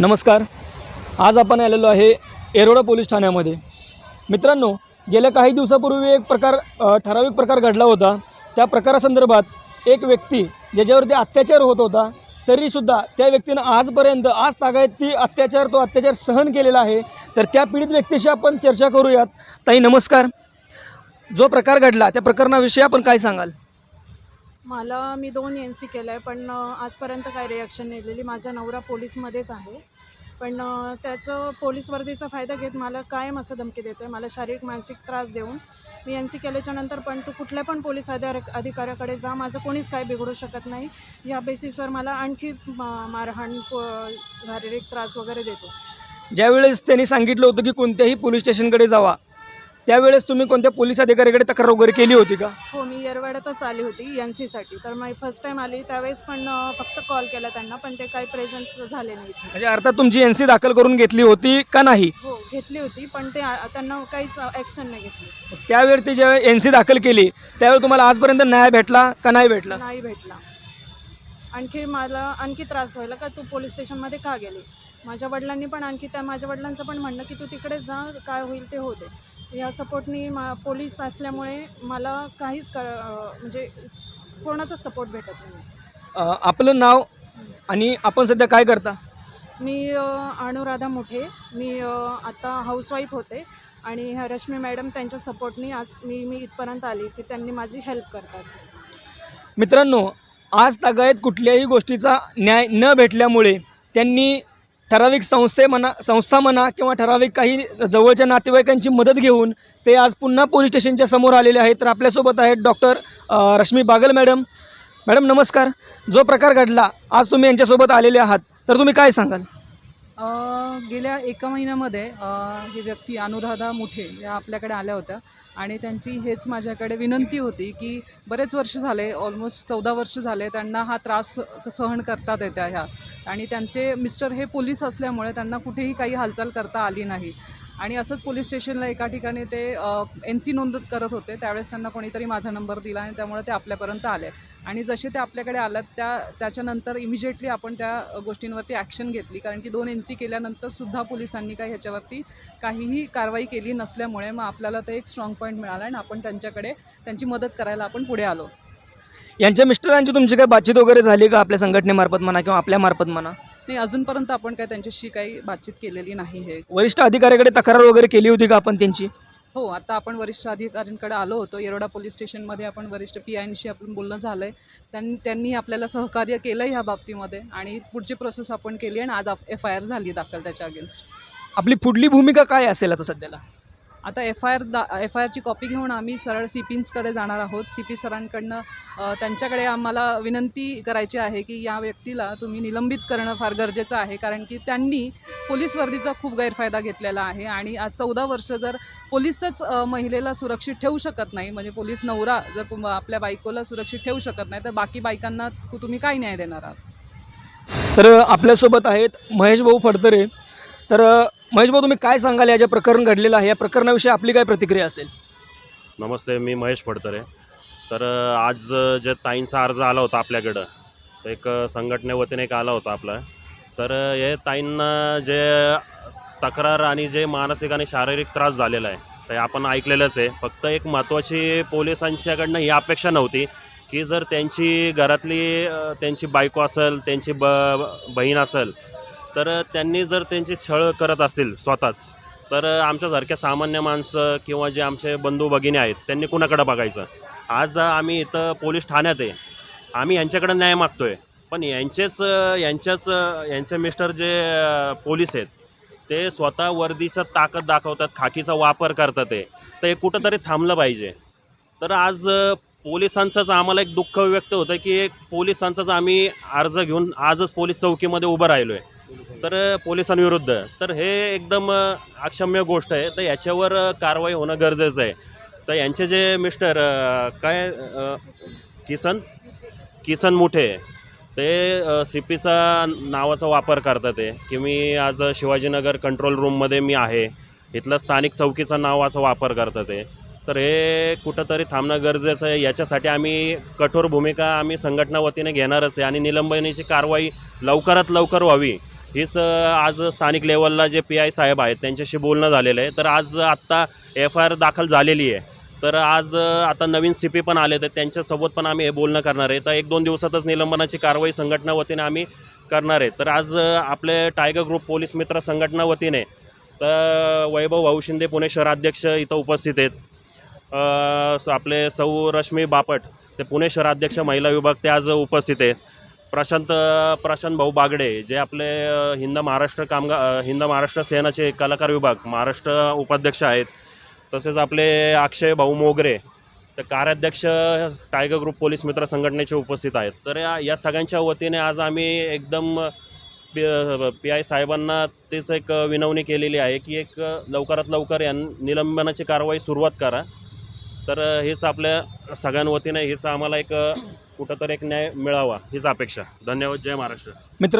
नमस्कार. आज आपण आलेलो आहे एरोडा पोलीस ठाण्यामध्ये. मित्रांनो गेल्या काही दिवसापूर्वी एक प्रकार ठराविक प्रकार घडला होता. त्या प्रकारासंदर्भात एक व्यक्ती ज्याच्यावरती अत्याचार होत होता तरीसुद्धा त्या व्यक्तीनं आजपर्यंत आज तागायत ती अत्याचार तो अत्याचार सहन केलेला आहे. तर त्या पीडित व्यक्तीशी आपण चर्चा करूयात. ताई नमस्कार. जो प्रकार घडला त्या प्रकरणाविषयी आपण काय सांगाल? मला मी दोन एन सी केलं आहे पण आजपर्यंत काय रिॲक्शन नाही दिलेली माझा नवरा पोलीसमध्येच आहे. पण त्याचं पोलीस वर्दीचा फायदा घेत मला कायम असं धमकी देतो आहे मला शारीरिक मानसिक त्रास देऊन. मी एन सी केल्याच्यानंतर पण तू कुठल्या पण पोलीस अधिकार अधिकाऱ्याकडे जा. माझं कोणीच काय बिघडू शकत नाही. या बेसिसवर मला आणखी मारहाण प- शारीरिक त्रास वगैरे देतो. ज्यावेळेस त्यांनी सांगितलं होतं की कोणत्याही पोलीस स्टेशनकडे जावा. त्यावेळेस तुम्ही कोणत्या पोलीस अधिकाऱ्याकडे तक्रार वगैरे केली होती का? हो मी येरवाड्यातच आली होती एन सीसाठी तर मी फर्स्ट टाईम आली त्यावेळेस पण अ, फक्त कॉल केला त्यांना पण ते काही प्रेझेंट झाले नाही इथे. म्हणजे अर्थात तुमची एन सी दाखल करून घेतली होती का नाही? हो घेतली होती पण ते आ- त्यांना काहीच ॲक्शन नाही घेतली. त्यावेळी ती जेव्हा एन सी दाखल केली त्यावेळी तुम्हाला आजपर्यंत न्याय भेटला का नाही भेटला? नाही भेटला. आणखी मला आणखी त्रास व्हायला का तू पोलीस स्टेशनमध्ये का गेली? माझ्या वडिलांनी पण आणखी त्या माझ्या वडिलांचं पण म्हणणं की तू तिकडे जा काय होईल ते होते या सपोर्टनी मा पोलीस असल्यामुळे मला काहीच अं, म्हणजे कोणाचाच सपोर्ट भेटत नाही. आपलं नाव आणि आपण सध्या काय करता? मी अ, अनुराधा मोठे. मी आता हाऊसवाईफ होते आणि ह्या रश्मी मॅडम त्यांच्या सपोर्टनी आज मी मी इथपर्यंत आली की त्यांनी माझी हेल्प करतात. मित्रांनो आज तागायत कुठल्याही गोष्टीचा न्याय न भेटल्यामुळे त्यांनी ठराविक संस्थे म्हणा संस्था म्हणा किंवा ठराविक काही जवळच्या नातेवाईकांची मदत घेऊन ते आज पुन्हा पोलीस स्टेशनच्या समोर आलेले आहेत. तर आपल्यासोबत आहेत doctor Rashmi Bagal madam. Madam नमस्कार. जो प्रकार घडला आज तुम्ही यांच्यासोबत आलेले आहात. तर तुम्ही काय सांगाल? गेल्या एका महिन्यामध्ये ही व्यक्ती अनुराधा मुठे या आपल्याकडे आल्या होत्या आणि त्यांची हेच माझ्याकडे विनंती होती की बरेच वर्ष झाले ऑलमोस्ट चौदा वर्ष झाले त्यांना हा त्रास सहन करतात येत्या ह्या. आणि त्यांचे मिस्टर हे पोलीस असल्यामुळे त्यांना कुठेही काही हालचाल करता आली नाही. आणि असंच पोलीस स्टेशनला एका ठिकाणी ते एन सी नोंद करत होते. त्यावेळेस त्यांना कोणीतरी माझा नंबर दिला आणि त्यामुळे ते आपल्यापर्यंत आले. आणि जसे ते आपल्याकडे आलात त्या त्याच्यानंतर इमिजिएटली आपण त्या गोष्टींवरती ॲक्शन घेतली. कारण की दोन एन सी केल्यानंतर सुद्धा पोलिसांनी काही ह्याच्यावरती काहीही कारवाई केली नसल्यामुळे मग आपल्याला ते एक स्ट्रॉंग पॉईंट मिळाला आणि आपण त्यांच्याकडे त्यांची मदत करायला आपण पुढे आलो. यांच्या मिस्टरांची तुमची काही बातचीत वगैरे झाली का? आपल्या संघटनेमार्फत म्हणा किंवा आपल्या मार्फत म्हणा? नाही अजूनपर्यंत आपण काय त्यांच्याशी काही बातचीत केलेली नाही आहे. वरिष्ठ अधिकाऱ्याकडे तक्रार वगैरे केली होती का आपण त्यांची? हो आता आपण वरिष्ठ अधिकाऱ्यांकडे आलो होतो. येरोडा पोलीस स्टेशनमध्ये आपण वरिष्ठ पी आयशी आपण बोलणं झालं आहे त्यांनी त्यांनी आपल्याला सहकार्य केलं ह्या बाबतीमध्ये आणि पुढची प्रोसेस आपण केली आणि आज एफ आय आर झाली दाखल त्याच्या अगेन्स्ट. आपली पुढली भूमिका काय असेल आता सध्याला? आता एफ आय आर दा एफ आय आरची कॉपी घेऊन आम्ही सरळ सी पीन्सकडे जाणार आहोत. सी पी सरांकडनं त्यांच्याकडे आम्हाला विनंती करायची आहे की या व्यक्तीला तुम्ही निलंबित करणं फार गरजेचं आहे कारण की त्यांनी पोलीस वर्दीचा खूप गैरफायदा घेतलेला आहे आणि आज चौदा वर्ष जर पोलीसच महिलेला सुरक्षित ठेवू शकत नाही म्हणजे पोलीस नवरा जर आपल्या बायकोला सुरक्षित ठेवू शकत नाही तर बाकी बायकांना तुम्ही काय न्याय देणार आहात? तर आपल्यासोबत आहेत महेश भाऊ फडतरे. तर महेश भाऊ तुम्ही काय सांगाल? या जे प्रकरण घडलेलं आहे या प्रकरणाविषयी आपली काय प्रतिक्रिया असेल? नमस्ते मी महेश फडतरे तर आज जे ताईंचा अर्ज आला होता आपल्याकडं तर एक संघटनेवतीने एक आला होता आपला. तर हे ताईंना जे तक्रार आणि जे मानसिक आणि शारीरिक त्रास झालेला आहे ते आपण ऐकलेलंच आहे. फक्त एक महत्त्वाची पोलिसांच्याकडनं ही अपेक्षा नव्हती की जर त्यांची घरातली त्यांची बायको असेल त्यांची ब बहीण असेल तर त्यांनी जर त्यांची छळ करत असतील स्वतःच तर आमच्यासारख्या सामान्य माणसं किंवा जे आमचे बंधू भगिनी आहेत त्यांनी कुणाकडं बघायचं? आज आम्ही इथं पोलीस ठाण्यात आहे. आम्ही यांच्याकडं न्याय मागतो आहे पण यांचेच यांच्याच यांचे मिस्टर जे पोलीस आहेत ते स्वतः वर्दीचं ताकद दाखवतात खाकीचा वापर करतात ते. तर हे कुठंतरी थांबलं पाहिजे. तर आज पोलिसांचंच आम्हाला एक दुःख व्यक्त होतं की एक पोलिसांचाच आम्ही अर्ज घेऊन आजच पोलीस चौकीमध्ये उभं राहिलो आहे तर पोलिसांविरुद्ध. तर हे एकदम अक्षम्य गोष्ट आहे. तर याच्यावर कारवाई होणं गरजेचं आहे. तर यांचे जे मिस्टर काय किसन? किसन मुठे. ते सी पीचा नावाचा वापर करतात ते. की मी आज शिवाजीनगर कंट्रोल रूममध्ये मी आहे. इथलं स्थानिक चौकीचं नावाचा वापर करतात ते. तर हे कुठंतरी थांबणं गरजेचं आहे. याच्यासाठी आम्ही कठोर भूमिका आम्ही संघटना वतीने घेणारच आहे. आणि निलंबनीची कारवाई लवकरात लवकर व्हावी. हीच आज स्थानिक लेवलला जे पी आय साहेब आहेत त्यांच्याशी बोलणं झालेलं आहे. तर आज आत्ता एफ आय आर दाखल झालेली आहे. तर आज आता नवीन सी पी पण आले तर त्यांच्यासोबत पण आम्ही हे बोलणं करणार आहे. तर एक दोन दिवसातच निलंबनाची कारवाई संघटना वतीने आम्ही करणार आहे. तर आज आपले टायगर ग्रुप पोलीस मित्र संघटना वतीने तर वैभव भाऊ शिंदे पुणे शहराध्यक्ष इथं उपस्थित आहेत. स- आपले सौ रश्मी बापट ते पुणे शहराध्यक्ष महिला विभाग ते आज उपस्थित आहेत. प्रशांत प्रशांत भाऊ बागडे जे आपले हिंद महाराष्ट्र कामगार हिंद महाराष्ट्र सेनाचे कलाकार विभाग महाराष्ट्र उपाध्यक्ष आहेत. तसेच आपले अक्षय भाऊ मोगरे तर कार्याध्यक्ष टायगर ग्रुप पोलीस मित्र संघटनेचे उपस्थित आहेत. तर या या सगळ्यांच्या वतीने आज आम्ही एकदम पी पी आय साहेबांना तेच एक विनवणी केलेली आहे की एक लवकरात लवकर यां निलंबनाची कारवाई सुरुवात करा. तर हेच आपल्या सगळ्यांवतीने हेच आम्हाला एक कुठंतरी एक न्याय मिळावा हीच अपेक्षा. धन्यवाद. जय महाराष्ट्र. मित्र